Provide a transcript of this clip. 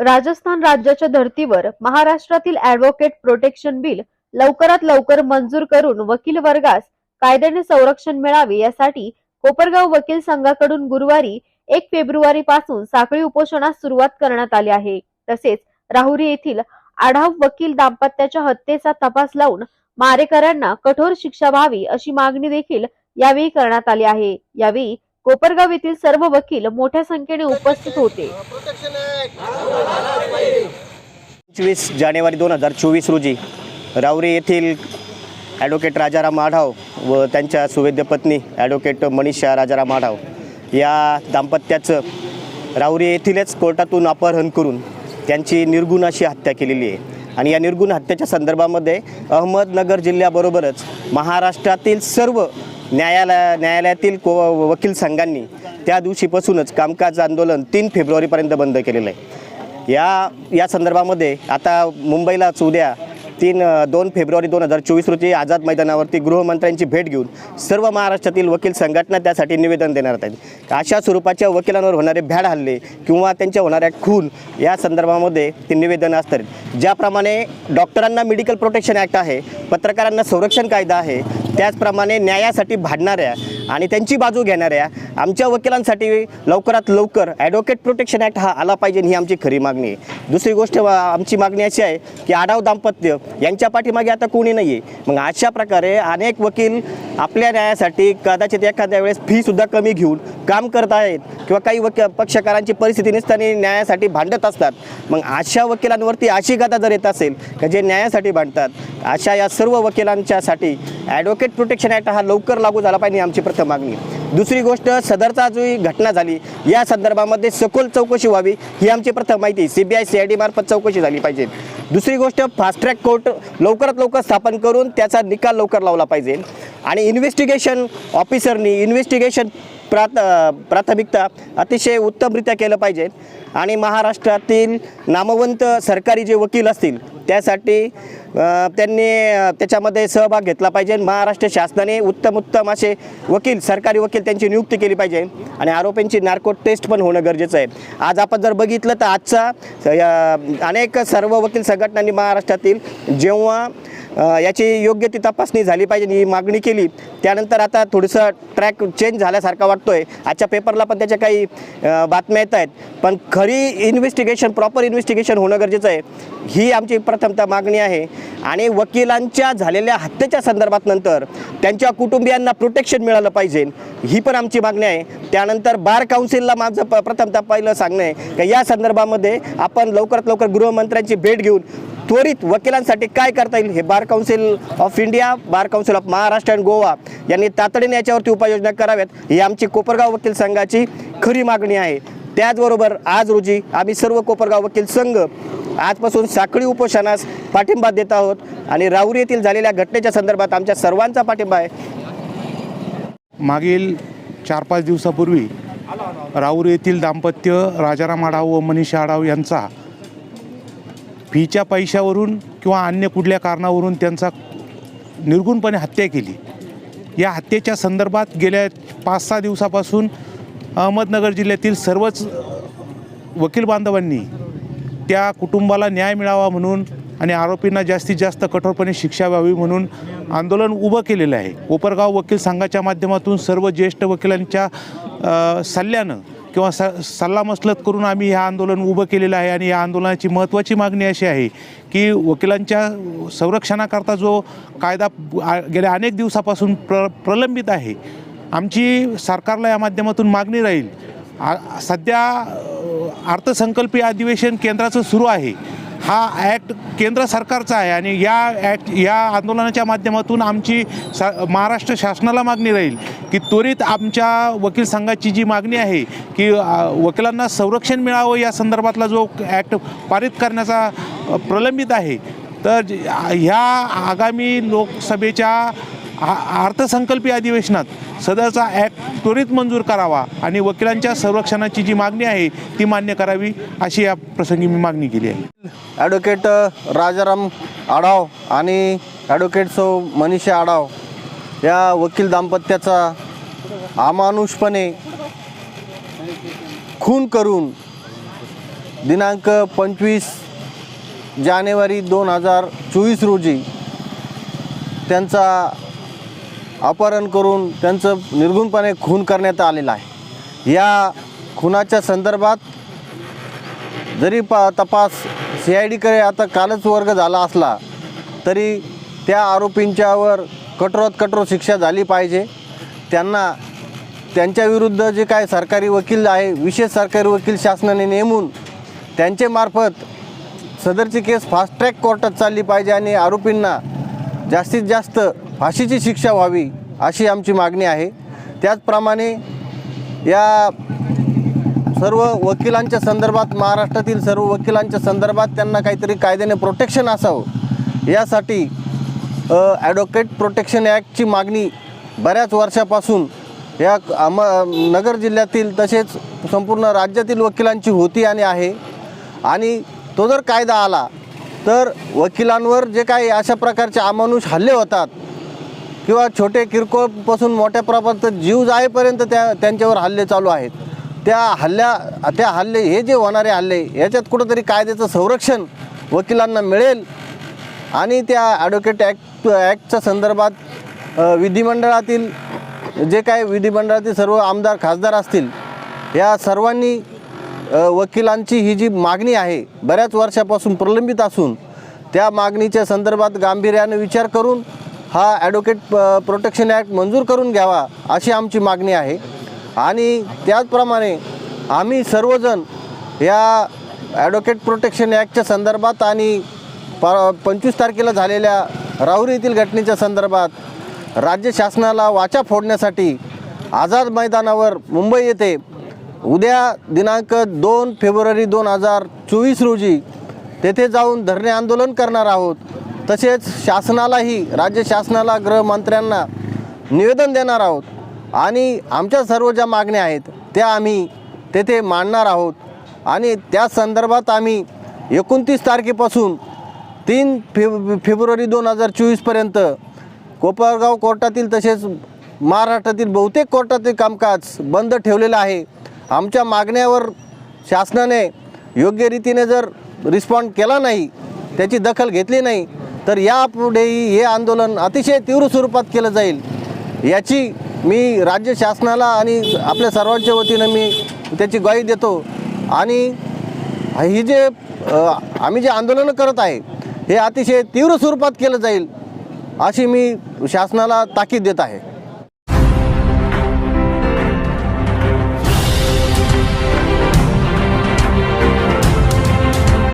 राजस्थान राज्याच्या धर्तीवर महाराष्ट्रातील ऍडव्होकेट प्रोटेक्शन बिल लवकरात लवकर मंजूर करून वकील वर्गास कायद्याने संरक्षण मिळावे यासाठी कोपरगाव वकील संघाकडून गुरुवारी एक फेब्रुवारी पासून साखळी उपोषणास सुरुवात करण्यात आली आहे. तसेच राहुरी येथील आढाव वकील दाम्पत्याच्या हत्येचा तपास लावून मारेकऱ्यांना कठोर शिक्षा व्हावी अशी मागणी देखील यावेळी करण्यात आली आहे. यावेळी कोपरगाव येथील सर्व वकील मोठ्या संख्येने उपस्थित होते. पंचवीस जानेवारी दोन हजार चोवीस रोजी रावरी येथील ॲडव्होकेट राजाराम आढाव व त्यांच्या सुवेद्य पत्नी ॲडव्होकेट मनीषा राजाराम आढाव या दाम्पत्याचं रावरी येथीलच कोर्टातून अपहरण करून त्यांची निर्गुण अशी हत्या केलेली आहे. आणि या निर्गुण हत्येच्या संदर्भामध्ये अहमदनगर जिल्ह्याबरोबरच महाराष्ट्रातील सर्व न्यायालय न्यायालयातील को वकील संघांनी त्या दिवशीपासूनच कामकाज आंदोलन तीन फेब्रुवारीपर्यंत बंद केलेलं आहे. या या संदर्भामध्ये आता मुंबईलाच उद्या तीन दोन फेब्रुवारी दोन हजार चोवीस रोजी आझाद मैदानावरती गृहमंत्र्यांची भेट घेऊन सर्व महाराष्ट्रातील वकील संघटना त्यासाठी निवेदन देणार आहेत. अशा स्वरूपाच्या वकिलांवर होणारे भ्याड हल्ले किंवा त्यांच्या होणाऱ्या खून या संदर्भामध्ये ते निवेदन असतात. ज्याप्रमाणे डॉक्टरांना मेडिकल प्रोटेक्शन ॲक्ट आहे पत्रकारांना संरक्षण कायदा आहे त्याचप्रमाणे न्यायासाठी भांडणाऱ्या आणि त्यांची बाजू घेणाऱ्या आमच्या वकिलांसाठी लवकरात लवकर ॲडव्होकेट प्रोटेक्शन ॲक्ट हा आला पाहिजे ही आमची खरी मागणी आहे. दुसरी गोष्ट आमची मागणी अशी आहे की आढाव दाम्पत्य यांच्या पाठीमागे आता कोणी नाही आहे मग अशा प्रकारे अनेक वकील आपल्या न्यायासाठी कदाचित एखाद्या वेळेस फीसुद्धा कमी घेऊन काम करत आहेत किंवा काही वकील पक्षकारांची परिस्थिती नसताना न्यायासाठी भांडत असतात. मग अशा वकिलांवरती अशी गदा जर येत असेल का जे न्यायासाठी भांडतात अशा या सर्व वकिलांच्यासाठी ॲडव्होकेट प्रोटेक्शन ॲक्ट हा लवकर लागू झाला पाहिजे आमची प्रथम मागणी. दुसरी गोष्ट सदरचा जो ही घटना झाली या संदर्भामध्ये सखोल चौकशी व्हावी ही आमची प्रथम माहिती. C B I C I D मार्फत चौकशी झाली पाहिजे. दुसरी गोष्ट फास्ट ट्रॅक कोर्ट लवकरात लवकर स्थापन करून त्याचा निकाल लवकर लावला पाहिजे. आणि इन्व्हेस्टिगेशन ऑफिसरनी इन्व्हेस्टिगेशन प्राथ प्राथमिकता अतिशय उत्तमरित्या केलं पाहिजे. आणि महाराष्ट्रातील नामवंत सरकारी जे वकील असतील त्यासाठी त्यांनी त्याच्यामध्ये सहभाग घेतला पाहिजे. महाराष्ट्र शासनाने उत्तम उत्तम असे वकील सरकारी वकील त्यांची नियुक्ती केली पाहिजे. आणि आरोपींची नार्को टेस्ट पण होणं गरजेचं आहे. आज आपण जर बघितलं तर आजचा अनेक सर्व वकील संघटनांनी महाराष्ट्रातील जेव्हा याची योग्य ती तपासणी झाली पाहिजे ही मागणी केली. त्यानंतर आता थोडंसं ट्रॅक चेंज झाल्यासारखा वाटतोय. आजच्या पेपरला पण त्याच्या काही बातम्या येत आहेत. पण खरी इन्व्हेस्टिगेशन प्रॉपर इन्व्हेस्टिगेशन होणं गरजेचं आहे. ही आमची प्रथमतः मागणी आहे. आणि वकिलांच्या झालेल्या हत्येच्या संदर्भात नंतर त्यांच्या कुटुंबियांना प्रोटेक्शन मिळालं पाहिजे. ही पण आमची मागणी आहे. त्यानंतर बार काउन्सिलला माझं प प्रथमतः पहिलं सांगणं आहे. का या संदर्भामध्ये आपण लवकरात लवकर गृहमंत्र्यांची भेट घेऊन त्वरित वकिलांसाठी काय करता येईल हे bar council of India bar council of Maharashtra and Goa यांनी तातडीने याच्यावरती उपाययोजना कराव्यात. ही आमची कोपरगाव वकील संघाची खरी मागणी आहे. त्याचबरोबर आज रोजी आम्ही सर्व कोपरगाव वकील संघ आजपासून साखळी उपोषणास पाठिंबा देत आहोत आणि राऊरी येथील झालेल्या घटनेच्या संदर्भात आमच्या सर्वांचा पाठिंबा आहे. मागील चार पाच दिवसापूर्वी राऊर येथील दाम्पत्य राजाराम आढाव व मनीषा आढाव यांचा फीच्या पैशावरून किंवा अन्य कुठल्या कारणावरून त्यांचा निर्गुणपणे हत्या केली. या हत्येच्या संदर्भात गेल्या पाच सहा दिवसापासून अहमदनगर जिल्ह्यातील सर्वच वकील बांधवांनी त्या कुटुंबाला न्याय मिळावा म्हणून आणि आरोपींना जास्तीत जास्त कठोरपणे शिक्षा व्हावी म्हणून आंदोलन उभं केलेलं आहे. कोपरगाव वकील संघाच्या माध्यमातून सर्व ज्येष्ठ वकिलांच्या सल्ल्यानं किंवा स सल्लामसलत करून आम्ही हे आंदोलन उभं केलेलं आहे आणि या आंदोलनाची महत्त्वाची मागणी अशी आहे की वकिलांच्या संरक्षणाकरता जो कायदा आ- गेल्या अनेक दिवसापासून प्र प्रलंबित आहे आमची सरकारला या माध्यमातून मागणी राहील. आ सध्या अर्थसंकल्पीय अधिवेशन केंद्राचं सुरू आहे. हा ॲक्ट केंद्र सरकारचा आहे आणि या ॲक्ट या आंदोलनाच्या माध्यमातून आमची सा महाराष्ट्र शासनाला मागणी राहील की त्वरित आमच्या वकील संघाची जी मागणी आहे की वकिलांना संरक्षण मिळावं या संदर्भातला जो ॲक्ट पारित करण्याचा प्रलंबित आहे तर ज- ह्या आगामी लोकसभेच्या अर्थसंकल्पीय अधिवेशनात सदरचा ॲक्ट त्वरित मंजूर करावा आणि वकिलांच्या संरक्षणाची जी मागणी आहे ती मान्य करावी अशी या प्रसंगी मी मागणी केली आहे. ॲडव्होकेट राजाराम आढाव आणि ॲडव्होकेट सौ मनीषा आढाव या वकील दाम्पत्याचा अमानुषपणे खून करून दिनांक पंचवीस जानेवारी दोन हजार चोवीस रोजी त्यांचा अपहरण करून त्यांचं निर्गुणपणे खून करण्यात आलेलं आहे. या खुनाच्या संदर्भात जरी प तपास सी आय डीकडे आता कालच वर्ग झाला असला तरी त्या आरोपींच्यावर कठोरात कठोर शिक्षा झाली पाहिजे. त्यांना त्यांच्याविरुद्ध जे काय सरकारी वकील आहे विशेष सरकारी वकील शासनाने नेमून त्यांचे मार्फत सदरची केस फास्ट ट्रॅक कोर्टात चालली पाहिजे आणि आरोपींना जास्तीत जास्त फाशीची शिक्षा व्हावी अशी आमची मागणी आहे. त्याचप्रमाणे या सर्व वकिलांच्या संदर्भात महाराष्ट्रातील सर्व वकिलांच्या संदर्भात त्यांना काहीतरी कायद्याने प्रोटेक्शन असावं यासाठी ॲडव्होकेट प्रोटेक्शन ॲक्टची मागणी बऱ्याच वर्षापासून या आम नगर जिल्ह्यातील तसेच संपूर्ण राज्यातील वकिलांची होती आणि आहे. आणि तो जर कायदा आला तर वकिलांवर जे काही अशा प्रकारचे अमानुष हल्ले होतात किंवा छोटे किरकोळपासून मोठ्या प्रमाणात जीव जाईपर्यंत त्या त्यांच्यावर हल्ले चालू आहेत. त्या हल्ल्या त्या हल्ले हे जे होणारे हल्ले याच्यात कुठंतरी कायद्याचं संरक्षण वकिलांना मिळेल. आणि त्या ॲडव्होकेट ॲक्ट ॲक्टच्या संदर्भात विधिमंडळातील जे काय विधिमंडळातील सर्व आमदार खासदार असतील या सर्वांनी वकिलांची ही जी मागणी आहे बऱ्याच वर्षापासून प्रलंबित असून त्या मागणीच्या संदर्भात गांभीर्याने विचार करून हा ॲडव्होकेट प- प्रोटेक्शन ॲक्ट मंजूर करून घ्यावा अशी आमची मागणी आहे. आणि त्याचप्रमाणे आम्ही सर्वजण या ॲडव्होकेट प्रोटेक्शन ॲक्टच्या संदर्भात आणि प पंचवीस तारखेला झालेल्या राहुरी येथील घटनेच्या संदर्भात राज्य शासनाला वाचा फोडण्यासाठी आझाद मैदानावर मुंबई येथे उद्या दिनांक दोन फेब्रुवारी दोन हजार चोवीस रोजी तेथे जाऊन धरणे आंदोलन करणार आहोत. तसेच शासनालाही राज्य शासनाला गृहमंत्र्यांना निवेदन देणार आहोत. आणि आमच्या सर्व ज्या मागण्या आहेत त्या आम्ही तेथे मांडणार आहोत. आणि त्या संदर्भात आम्ही एकोणतीस तारखेपासून तीन फेब फेब्रुवारी दोन हजार चोवीसपर्यंत कोपरगाव कोर्टातील तसेच महाराष्ट्रातील बहुतेक कोर्टातील कामकाज बंद ठेवलेलं आहे. आमच्या मागण्यावर शासनाने योग्य रीतीने जर रिस्पॉन्ड केला नाही त्याची दखल घेतली नाही तर यापुढेही हे आंदोलन अतिशय तीव्र स्वरूपात केलं जाईल याची मी राज्य शासनाला आणि आपल्या सर्वांच्या वतीनं मी त्याची ग्वाही देतो. आणि ही जे आम्ही जे आंदोलनं करत आहे हे अतिशय तीव्र स्वरूपात केलं जाईल अशी मी शासनाला ताकीद देत आहे.